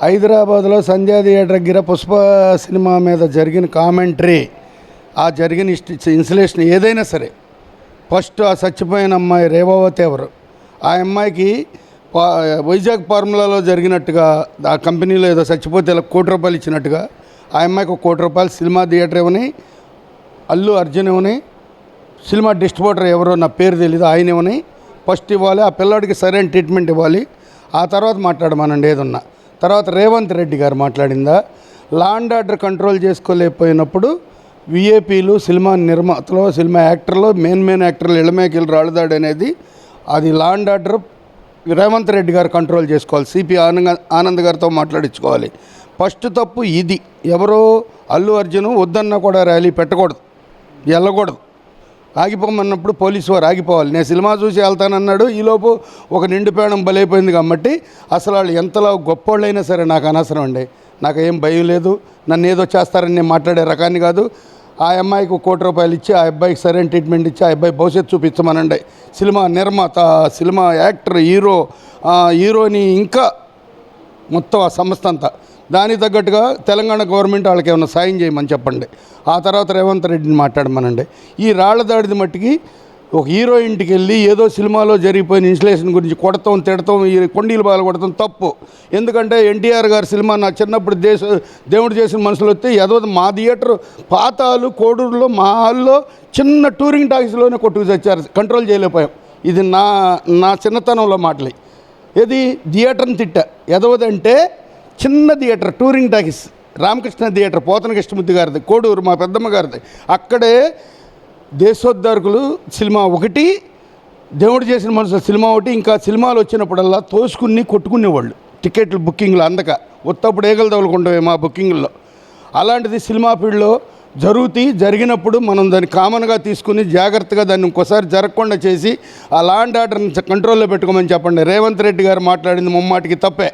హైదరాబాద్లో సంధ్యా థియేటర్ దగ్గర పుష్ప సినిమా మీద జరిగిన కామెంటరీ ఆ జరిగిన ఇన్సులేషన్ ఏదైనా సరే ఫస్ట్ ఆ చచ్చిపోయిన అమ్మాయి రేవావతి ఎవరు? ఆ అమ్మాయికి వైజాగ్ ఫార్ములాలో జరిగినట్టుగా ఆ కంపెనీలో ఏదో చచ్చిపోతే ఇలా కోటి రూపాయలు ఇచ్చినట్టుగా ఆ అమ్మాయికి ఒక కోటి రూపాయలు సినిమా థియేటర్ ఇవ్వని అల్లు అర్జున్ ఇవ్వని సినిమా డిస్ట్రిబ్యూటర్ ఎవరో నా పేరు తెలియదు ఆయన ఇవ్వని ఫస్ట్ ఇవ్వాలి ఆ పిల్లాడికి సరైన ట్రీట్మెంట్ ఇవ్వాలి ఆ తర్వాత మాట్లాడమనండి ఏదన్నా. తర్వాత రేవంత్ రెడ్డి గారు మాట్లాడిందా? లాండ్ ఆర్డర్ కంట్రోల్ చేసుకోలేకపోయినప్పుడు విఏపీలు సినిమా నిర్మాతలు సినిమా యాక్టర్లో మెయిన్ మెయిన్ యాక్టర్లు ఇళ్ళమేకిలు రాళ్ళదాడు అనేది అది లాండ్ ఆర్డర్ రేవంత్ రెడ్డి గారు కంట్రోల్ చేసుకోవాలి. సిపి ఆనంద ఆనంద్ గారితో మాట్లాడించుకోవాలి. ఫస్ట్ తప్పు ఇది. ఎవరో అల్లు అర్జున్ వద్దన్నా కూడా ర్యాలీ పెట్టకూడదు. వెళ్ళకూడదు. ఆగిపోమన్నప్పుడు పోలీసు వారు ఆగిపోవాలి. నేను సినిమా చూసి వెళ్తానన్నాడు. ఈలోపు ఒక నిండు బలైపోయింది కాబట్టి అసలు వాళ్ళు ఎంతలో గొప్పోళ్ళైనా సరే నాకు అనవసరం అండి. నాకు ఏం భయం లేదు. నన్ను ఏదో చేస్తారని నేను మాట్లాడే రకాన్ని కాదు. ఆ అమ్మాయికి కోటి రూపాయలు ఇచ్చి ఆ అబ్బాయికి సరైన ట్రీట్మెంట్ ఇచ్చి ఆ అబ్బాయి భవిష్యత్తు చూపించమనండి సినిమా నిర్మాత సినిమా యాక్టర్ హీరో హీరోని ఇంకా మొత్తం ఆ సంస్థ అంతా. దానికి తగ్గట్టుగా తెలంగాణ గవర్నమెంట్ వాళ్ళకి ఏమైనా సాయం చేయమని చెప్పండి. ఆ తర్వాత రేవంత్ రెడ్డిని మాట్లాడమనండి. ఈ రాళ్ళ దాడిది మట్టికి ఒక హీరో ఇంటికి వెళ్ళి ఏదో సినిమాలో జరిగిపోయిన ఇన్స్టలేషన్ గురించి కొడతాం తిడతాం ఈ కొండీలు బాగా కొడతాం తప్పు. ఎందుకంటే ఎన్టీఆర్ గారి సినిమా నా చిన్నప్పుడు దేశ దేవుడు చేసిన మనుషులు వస్తే ఏదో మా థియేటర్ పాతాలు కోడూరులో మా హాల్లో చిన్న టూరింగ్ టాక్సీలోనే కొట్టుకు తెచ్చారు. కంట్రోల్ చేయలేకపోయాం. ఇది నా నా చిన్నతనంలో మాటలే. ఇది థియేటర్ని తిట్ట. ఎదవదంటే చిన్న theatre touring talkies Ramakrishna theatre Pothana Krishnamurthy గారిది కోడూరు మా పెద్దమ్మ గారిది అక్కడే దేశోద్ధారకులు సినిమా ఒకటి దేవుడు చేసిన మనుషుల సినిమా ఒకటి ఇంకా సినిమాలు వచ్చినప్పుడల్లా తోసుకుని కొట్టుకునేవాళ్ళు టికెట్లు బుకింగ్లు అందక. ఉత్తప్పుడు ఏగలు తగులుకుంటాయి మా బుకింగ్లో. అలాంటిది సినిమా ఫీల్డ్లో జరుగుతాయి జరిగినప్పుడు మనం దాన్ని కామన్గా తీసుకుని జాగ్రత్తగా దాన్ని ఇంకోసారి జరగకుండా చేసి ఆ లాండ్ ఆర్డర్ని కంట్రోల్లో పెట్టుకోమని చెప్పండి. రేవంత్ రెడ్డి గారు మాట్లాడింది ముమ్మాటికి తప్పే.